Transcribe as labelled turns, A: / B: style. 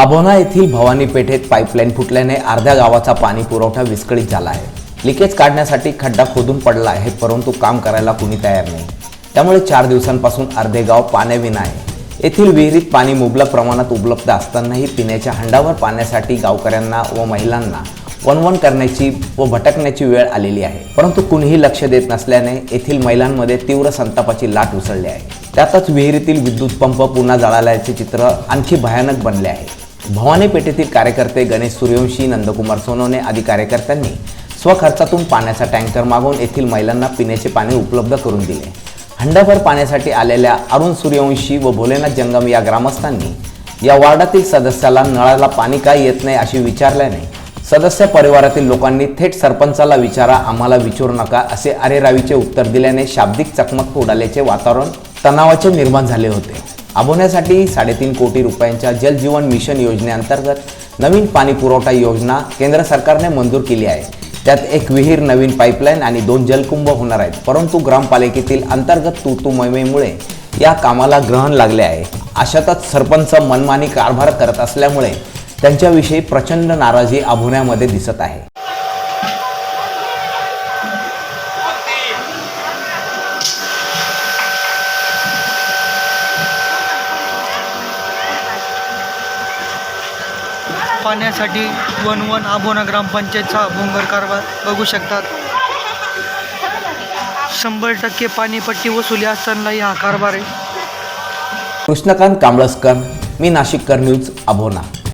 A: अभोना येथील भवानी पेठेत पाईपलाईन फुटल्याने अर्ध्या गावाचा पाणी पुरवठा विस्कळीत झाला आहे. लिकेज काढण्यासाठी खड्डा खोदून पडला आहे परंतु काम करायला कुणी तयार नाही. त्यामुळे चार दिवसांपासून अर्धे गाव पाण्याविना आहे. येथील विहिरीत पाणी मुबलक प्रमाणात उपलब्ध असतानाही पिण्याच्या हंडावर पाण्यासाठी गावकऱ्यांना व महिलांना वनवन करण्याची व भटकण्याची वेळ आलेली आहे. परंतु कुणीही लक्ष देत नसल्याने येथील महिलांमध्ये तीव्र संतापाची लाट उसळली आहे. त्यातच विहिरीतील विद्युत पंप पुन्हा जळाल्याचे चित्र आणखी भयानक बनले आहे. भवानी पेठेतील कार्यकर्ते गणेश सूर्यवंशी नंदकुमार सोनवणे आदी कार्यकर्त्यांनी स्वखर्चातून पाण्याचा टँकर मागवून येथील महिलांना पिण्याचे पाणी उपलब्ध करून दिले. हंडाभर पाण्यासाठी आलेल्या अरुण सूर्यवंशी व भोलेनाथ जंगम या ग्रामस्थांनी या वॉर्डातील सदस्याला नळाला पाणी का येत नाही अशी विचारल्याने सदस्य परिवारातील लोकांनी थेट सरपंचाला विचारा आम्हाला विचारू नका असे अरेरावीचे उत्तर दिल्याने शाब्दिक चकमक उडाल्याचे वातावरण तणावाचे निर्माण झाले होते. आबवण्यासाठी साडेतीन कोटी रुपयांच्या जल जीवन मिशन योजनेअंतर्गत नवीन पाणी पुरवठा योजना केंद्र सरकारने मंजूर केली आहे. त्यात एक विहीर नवीन पाईपलाईन आणि दोन जलकुंभ होणार आहेत. परंतु ग्रामपालिकेतील अंतर्गत तुतू मोहिमेमुळे या कामाला ग्रहण लागले आहे. अशातच सरपंच मनमानी कारभार करत असल्यामुळे त्यांच्याविषयी प्रचंड नाराजी आभोण्यामध्ये दिसत आहे.
B: पाण्यासाठी वन वन आबोना ग्रामपंचायतचा भोंगर कारभार बघू शकतात. शंभर टक्के पाणीपट्टी वसुली असतानाही हा कारभार आहे.
A: कृष्णकांत कांबळसकर मी नाशिककर न्यूज आभोना.